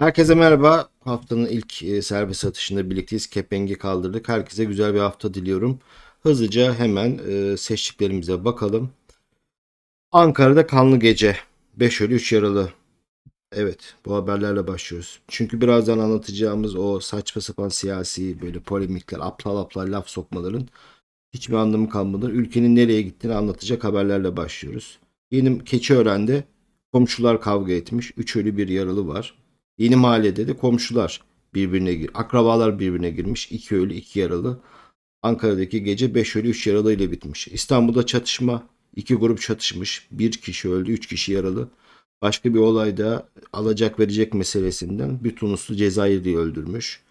Herkese merhaba. Haftanın ilk e, serbest atışında birlikteyiz. Kepengi kaldırdık. Herkese güzel bir hafta diliyorum. Hızlıca hemen e, seçtiklerimize bakalım. Ankara'da kanlı gece. 5 ölü 3 yaralı. Evet bu haberlerle başlıyoruz. Çünkü birazdan anlatacağımız o saçma sapan siyasi böyle polemikler, aptal aptal laf sokmaların hiçbir anlamı kalmadan ülkenin nereye gittiğini anlatacak haberlerle başlıyoruz. Yeni Keçiören'de komşular kavga etmiş. 3 ölü bir yaralı var. Yeni mahallede de komşular birbirine gir, akrabalar birbirine girmiş. 2 ölü 2 yaralı. Ankara'daki gece 5 ölü 3 yaralı ile bitmiş. İstanbul'da çatışma. iki grup çatışmış. Bir kişi öldü, 3 kişi yaralı. Başka bir olayda alacak verecek meselesinden bir Tunuslu Cezayirli'yi öldürmüş.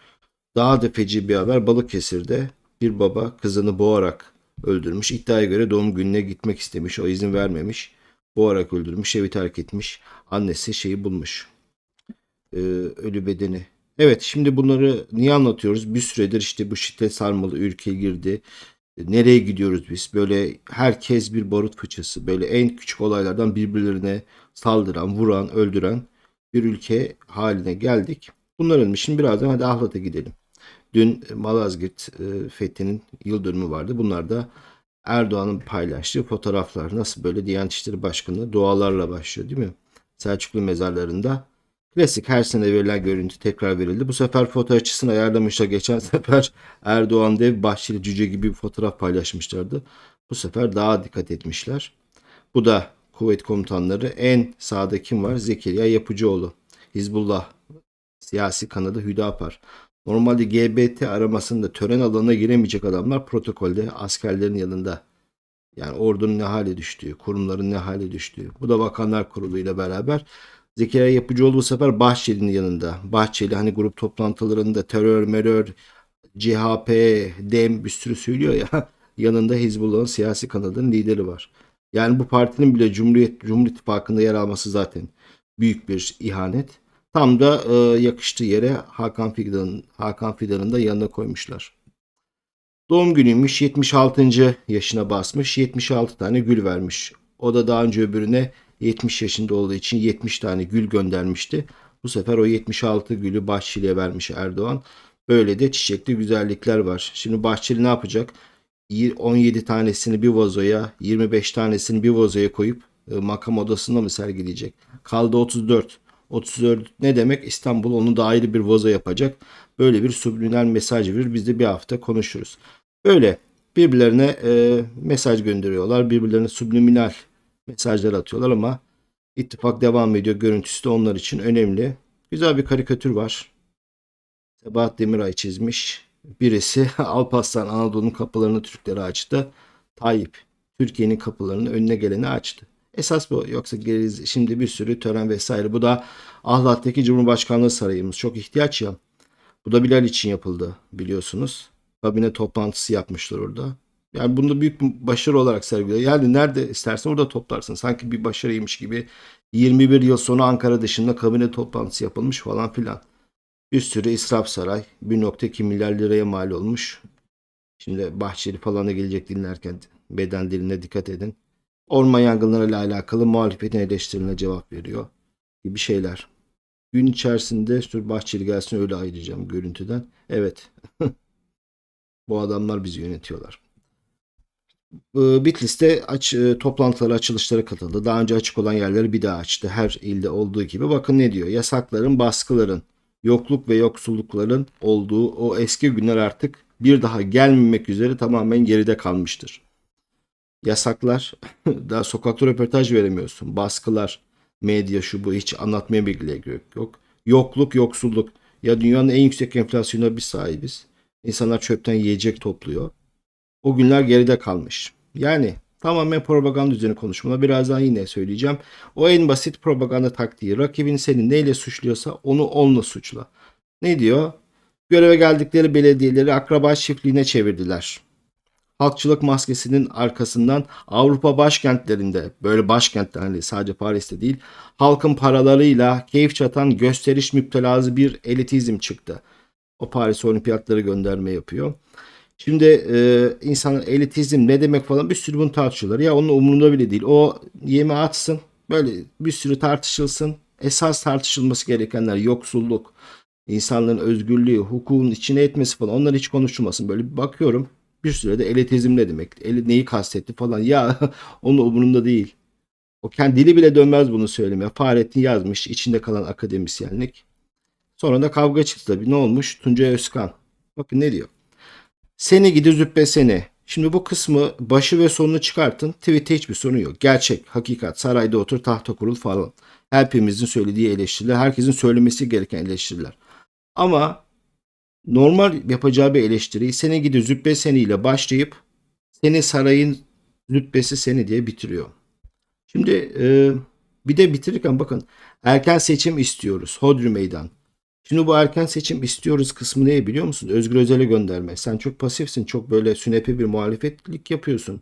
Daha da feci bir haber Balıkesir'de bir baba kızını boğarak öldürmüş. İddiaya göre doğum gününe gitmek istemiş. O izin vermemiş. Boğarak öldürmüş. Evi terk etmiş. Annesi şeyi bulmuş. Ee, ölü bedeni. Evet şimdi bunları niye anlatıyoruz? Bir süredir işte bu şiddet sarmalı ülke girdi. Nereye gidiyoruz biz? Böyle herkes bir barut fıçısı. Böyle en küçük olaylardan birbirlerine saldıran, vuran, öldüren bir ülke haline geldik. Bunların için birazdan hadi Ahlat'a gidelim. Dün Malazgirt e, fethinin yıl dönümü vardı. Bunlar da Erdoğan'ın paylaştığı fotoğraflar. Nasıl böyle Diyanet İşleri Başkanı dualarla başlıyor değil mi? Selçuklu mezarlarında. Klasik her sene verilen görüntü tekrar verildi. Bu sefer fotoğrafçısını ayarlamışlar. Geçen sefer Erdoğan dev Bahçeli cüce gibi bir fotoğraf paylaşmışlardı. Bu sefer daha dikkat etmişler. Bu da kuvvet komutanları en sağda kim var? Zekeriya Yapıcıoğlu. Hizbullah siyasi kanadı Hüdapar. Normalde GBT aramasında tören alanına giremeyecek adamlar protokolde askerlerin yanında. Yani ordunun ne hale düştüğü, kurumların ne hale düştüğü. Bu da Bakanlar Kurulu ile beraber Zekeriya Yapıcıoğlu bu sefer Bahçeli'nin yanında. Bahçeli hani grup toplantılarında terör, merör, CHP, DEM bir sürü söylüyor ya. Yanında Hizbullah'ın siyasi kanadının lideri var. Yani bu partinin bile Cumhuriyet Cumhur İttifakı'nda yer alması zaten büyük bir ihanet. Tam da e, yakıştığı yere Hakan Fidan'ın Hakan Fidan'ın da yanına koymuşlar. Doğum günüymüş 76. yaşına basmış 76 tane gül vermiş. O da daha önce öbürüne 70 yaşında olduğu için 70 tane gül göndermişti. Bu sefer o 76 gülü Bahçeli'ye vermiş Erdoğan. Böyle de çiçekli güzellikler var. Şimdi Bahçeli ne yapacak? 17 tanesini bir vazoya, 25 tanesini bir vazoya koyup e, makam odasında mı sergileyecek? Kaldı 34. 34 ne demek? İstanbul onu da ayrı bir vazo yapacak. Böyle bir subliminal mesaj verir. Biz de bir hafta konuşuruz. Böyle birbirlerine e, mesaj gönderiyorlar. Birbirlerine subliminal mesajlar atıyorlar ama ittifak devam ediyor. Görüntüsü de onlar için önemli. Güzel bir karikatür var. Sebahat Demiray çizmiş. Birisi Alparslan Anadolu'nun kapılarını Türklere açtı. Tayyip Türkiye'nin kapılarını önüne geleni açtı. Esas bu. Yoksa geriz, şimdi bir sürü tören vesaire. Bu da Ahlat'taki Cumhurbaşkanlığı sarayımız. Çok ihtiyaç ya. Bu da Bilal için yapıldı biliyorsunuz. Kabine toplantısı yapmışlar orada. Yani bunu büyük bir başarı olarak sergiliyor. Yani nerede istersen orada toplarsın. Sanki bir başarıymış gibi 21 yıl sonra Ankara dışında kabine toplantısı yapılmış falan filan. Bir sürü israf saray 1.2 milyar liraya mal olmuş. Şimdi Bahçeli falan da gelecek dinlerken beden diline dikkat edin. Orman yangınlarıyla alakalı muhalefetin eleştirilerine cevap veriyor gibi şeyler. Gün içerisinde dur Bahçeli gelsin öyle ayıracağım görüntüden. Evet. Bu adamlar bizi yönetiyorlar. Ee, Bitlis'te aç, e, toplantılara, açılışlara katıldı. Daha önce açık olan yerleri bir daha açtı. Her ilde olduğu gibi. Bakın ne diyor? Yasakların, baskıların, yokluk ve yoksullukların olduğu o eski günler artık bir daha gelmemek üzere tamamen geride kalmıştır. Yasaklar, daha sokakta röportaj veremiyorsun. Baskılar, medya şu bu hiç anlatmaya bile gerek yok. Yokluk, yoksulluk. Ya dünyanın en yüksek enflasyona biz sahibiz. İnsanlar çöpten yiyecek topluyor. O günler geride kalmış. Yani tamamen propaganda üzerine konuşmalar. Birazdan yine söyleyeceğim. O en basit propaganda taktiği. Rakibin seni neyle suçluyorsa onu onunla suçla. Ne diyor? Göreve geldikleri belediyeleri akraba çiftliğine çevirdiler. Halkçılık maskesinin arkasından Avrupa başkentlerinde, böyle başkentler hani sadece Paris'te değil, halkın paralarıyla keyif çatan gösteriş müptelazı bir elitizm çıktı. O Paris olimpiyatları gönderme yapıyor. Şimdi e, insanın elitizm ne demek falan bir sürü bunu tartışıyorlar. Ya onun umurunda bile değil. O yeme atsın. Böyle bir sürü tartışılsın. Esas tartışılması gerekenler yoksulluk, insanların özgürlüğü, hukukun içine etmesi falan onlar hiç konuşulmasın. Böyle bir bakıyorum bir sürede elitizm ne demek, eli neyi kastetti falan ya onun umurunda değil. O kendi dili bile dönmez bunu söylemeye. Fahrettin yazmış içinde kalan akademisyenlik. Sonra da kavga çıktı tabii. Ne olmuş? Tuncay Özkan. Bakın ne diyor. Seni gidi züppe seni. Şimdi bu kısmı başı ve sonunu çıkartın. Tweet'te hiçbir sorun yok. Gerçek, hakikat, sarayda otur, tahta kurul falan. Hepimizin söylediği eleştiriler, herkesin söylemesi gereken eleştiriler. Ama normal yapacağı bir eleştiriyi seni gidi züppe seniyle başlayıp seni sarayın züppesi seni diye bitiriyor. Şimdi e, bir de bitirirken bakın erken seçim istiyoruz. Hodri meydan. Şimdi bu erken seçim istiyoruz kısmı ne biliyor musun? Özgür Özel'e gönderme. Sen çok pasifsin. Çok böyle sünepe bir muhalefetlik yapıyorsun.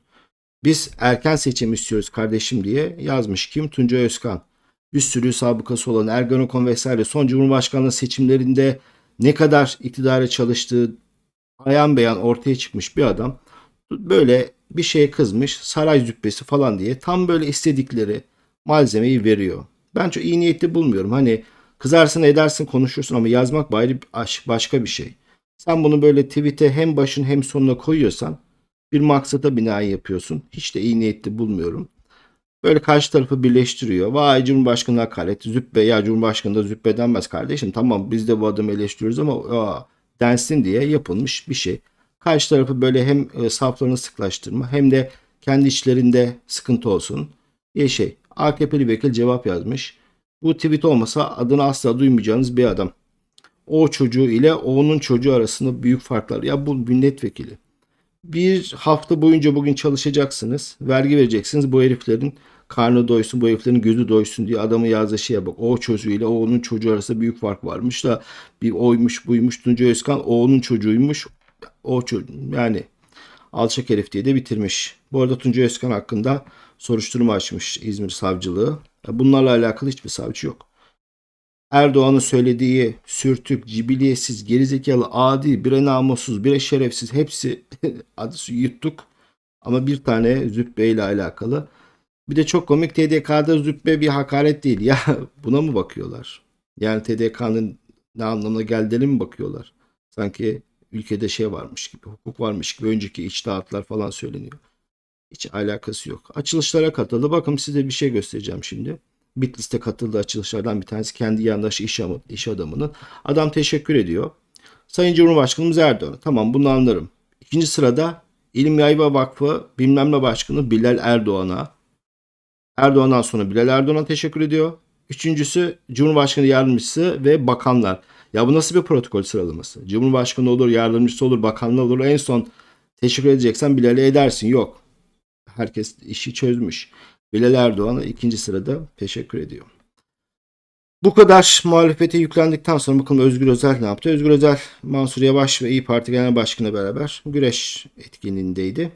Biz erken seçim istiyoruz kardeşim diye yazmış. Kim? Tuncay Özkan. Bir sürü sabıkası olan Ergenekon vesaire son Cumhurbaşkanlığı seçimlerinde ne kadar iktidara çalıştığı ayan beyan ortaya çıkmış bir adam. Böyle bir şeye kızmış saray züppesi falan diye tam böyle istedikleri malzemeyi veriyor. Ben çok iyi niyetli bulmuyorum. Hani kızarsın edersin konuşursun ama yazmak bari başka bir şey. Sen bunu böyle tweet'e hem başın hem sonuna koyuyorsan bir maksata binaen yapıyorsun. Hiç de iyi niyetli bulmuyorum. Böyle karşı tarafı birleştiriyor. Vay Cumhurbaşkanı hakaret. Züppe ya Cumhurbaşkanı da züppe denmez kardeşim. Tamam biz de bu adamı eleştiriyoruz ama aa, densin diye yapılmış bir şey. Karşı tarafı böyle hem e, saflarını sıklaştırma hem de kendi içlerinde sıkıntı olsun diye şey. AKP'li vekil cevap yazmış. Bu tweet olmasa adını asla duymayacağınız bir adam. O çocuğu ile onun çocuğu arasında büyük farklar. Ya bu milletvekili. Bir hafta boyunca bugün çalışacaksınız. Vergi vereceksiniz. Bu heriflerin karnı doysun, bu heriflerin gözü doysun diye adamı yazdığı şeye bak. O çocuğuyla o onun çocuğu arasında büyük fark varmış da bir oymuş buymuş Tuncay Özkan o onun çocuğuymuş. O çocuğu yani alçak herif diye de bitirmiş. Bu arada Tuncay Özkan hakkında soruşturma açmış İzmir Savcılığı. Bunlarla alakalı hiçbir savcı yok. Erdoğan'ın söylediği sürtük, cibiliyetsiz, gerizekalı, adi, bire namussuz, bire şerefsiz hepsi adı yuttuk. Ama bir tane Züppe ile alakalı. Bir de çok komik TDK'da Züppe bir hakaret değil. Ya buna mı bakıyorlar? Yani TDK'nın ne anlamına geldiğine mi bakıyorlar? Sanki ülkede şey varmış gibi, hukuk varmış gibi önceki içtihatlar falan söyleniyor. Hiç alakası yok. Açılışlara katıldı. Bakın size bir şey göstereceğim şimdi. Bitlis'te katıldığı açılışlardan bir tanesi kendi yandaşı iş, iş adamının. Adam teşekkür ediyor. Sayın Cumhurbaşkanımız Erdoğan. Tamam bunu anlarım. İkinci sırada İlim Yayva Vakfı bilmem ne başkanı Bilal Erdoğan'a. Erdoğan'dan sonra Bilal Erdoğan'a teşekkür ediyor. Üçüncüsü Cumhurbaşkanı Yardımcısı ve bakanlar. Ya bu nasıl bir protokol sıralaması? Cumhurbaşkanı olur, yardımcısı olur, bakanlar olur. En son teşekkür edeceksen Bilal'e edersin. Yok. Herkes işi çözmüş. Bilal Erdoğan'a ikinci sırada teşekkür ediyor. Bu kadar muhalefete yüklendikten sonra bakalım Özgür Özel ne yaptı? Özgür Özel Mansur Yavaş ve İyi Parti Genel Başkanı beraber güreş etkinliğindeydi.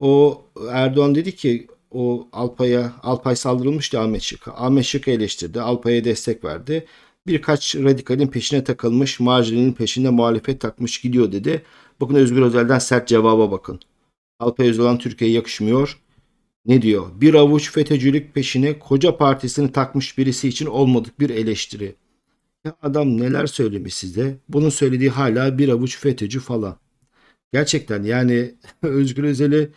O Erdoğan dedi ki o Alpay'a Alpay saldırılmıştı Ahmet Şık'a. Ahmet Şık'ı eleştirdi. Alpay'a destek verdi. Birkaç radikalin peşine takılmış, marjinalin peşinde muhalefet takmış gidiyor dedi. Bakın Özgür Özel'den sert cevaba bakın. Alpay Özalan Türkiye'ye yakışmıyor. Ne diyor? Bir avuç FETÖ'cülük peşine koca partisini takmış birisi için olmadık bir eleştiri. Ya adam neler söylemiş size? Bunun söylediği hala bir avuç FETÖ'cü falan. Gerçekten yani Özgür Özel'i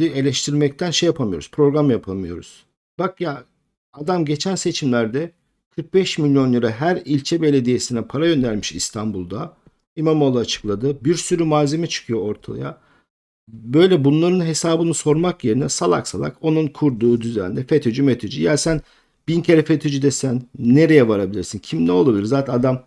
eleştirmekten şey yapamıyoruz. Program yapamıyoruz. Bak ya adam geçen seçimlerde 45 milyon lira her ilçe belediyesine para göndermiş İstanbul'da. İmamoğlu açıkladı. Bir sürü malzeme çıkıyor ortaya böyle bunların hesabını sormak yerine salak salak onun kurduğu düzende FETÖ'cü METÖ'cü. Ya sen bin kere FETÖ'cü desen nereye varabilirsin? Kim ne olabilir? Zaten adam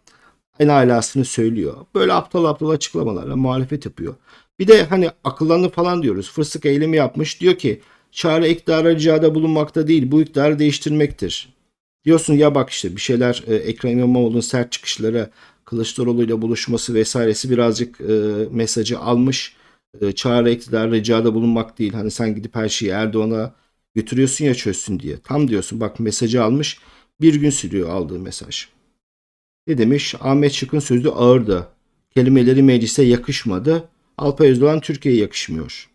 en alasını söylüyor. Böyle aptal aptal açıklamalarla muhalefet yapıyor. Bir de hani akıllandı falan diyoruz. Fırsık eylemi yapmış. Diyor ki çare iktidara ricada bulunmakta değil bu iktidarı değiştirmektir. Diyorsun ya bak işte bir şeyler e, Ekrem İmamoğlu'nun sert çıkışları Kılıçdaroğlu ile buluşması vesairesi birazcık e, mesajı almış e, çağrı iktidar ricada bulunmak değil. Hani sen gidip her şeyi Erdoğan'a götürüyorsun ya çözsün diye. Tam diyorsun bak mesajı almış bir gün sürüyor aldığı mesaj. Ne demiş? Ahmet Şık'ın sözü ağırdı. Kelimeleri meclise yakışmadı. Alpay Özdoğan Türkiye'ye yakışmıyor.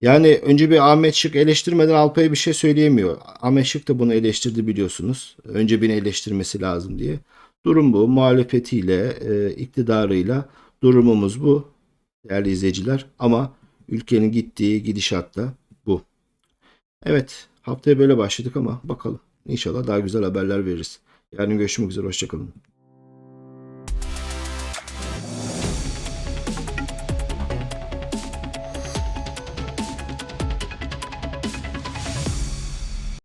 Yani önce bir Ahmet Şık eleştirmeden Alpay'a bir şey söyleyemiyor. Ahmet Şık da bunu eleştirdi biliyorsunuz. Önce beni eleştirmesi lazım diye. Durum bu. Muhalefetiyle, e, iktidarıyla durumumuz bu. Değerli izleyiciler. Ama ülkenin gittiği gidişatta bu. Evet. Haftaya böyle başladık ama bakalım. İnşallah daha güzel haberler veririz. Yarın görüşmek üzere. Hoşçakalın.